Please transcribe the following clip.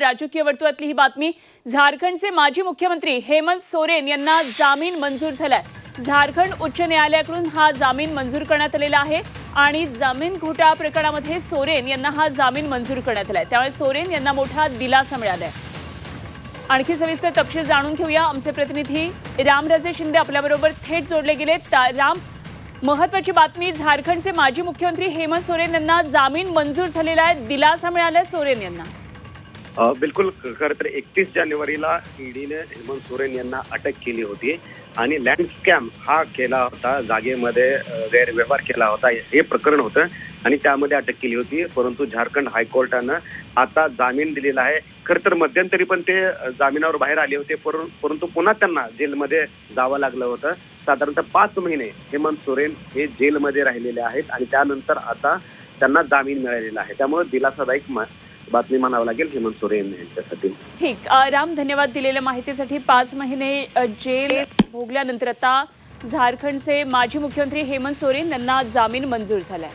राजकीय वर्तुळातली ही बातमी. झारखंडचे माजी मुख्यमंत्री हेमंत सोरेन यांना जामीन मंजूर झालाय. झारखंड उच्च न्यायालयाकडून हा जामीन मंजूर करण्यात आलेला आहे आणि जामीन घोटाळा प्रकरणामध्ये सोरेन यांना हा जामीन मंजूर करण्यात आलाय. त्यामुळे सोरेन यांना मोठा दिलासा मिळालाय. आणखी सविस्तर तपशील जाणून घेऊया. आमचे प्रतिनिधी रामराजे शिंदे आपल्याबरोबर थेट जोडले गेले. राम महत्वाची बातमी झारखंडचे माजी मुख्यमंत्री हेमंत सोरेन यांना जामीन मंजूर झालेला आहे. दिलासा मिळालाय सोरेन यांना. बिलकुल खरं तर एकतीस जानेवारीला ईडीने हेमंत सोरेन यांना अटक केली होती आणि लँड स्कॅम हा केला होता जागेमध्ये गैरव्यवहार केला होता हे प्रकरण होतं आणि त्यामध्ये अटक केली होती. परंतु झारखंड हायकोर्टानं आता जामीन दिलेला आहे. खरं तर मध्यंतरी पण ते जामिनावर बाहेर आले होते परंतु पुन्हा त्यांना जेलमध्ये जावं लागलं होतं. साधारणतः पाच महिने हेमंत सोरेन हे जेलमध्ये राहिलेले आहेत आणि त्यानंतर आता त्यांना जामीन मिळालेला आहे. त्यामुळे दिलासादायक बातमी म्हणावं लागेल हेमंत सोरेन यांच्यासाठी. ठीक राम धन्यवाद दिलेल्या माहितीसाठी. पाच महिने जेल भोगल्यानंतर आता झारखंडचे माजी मुख्यमंत्री हेमंत सोरेन यांना जामीन मंजूर झालाय.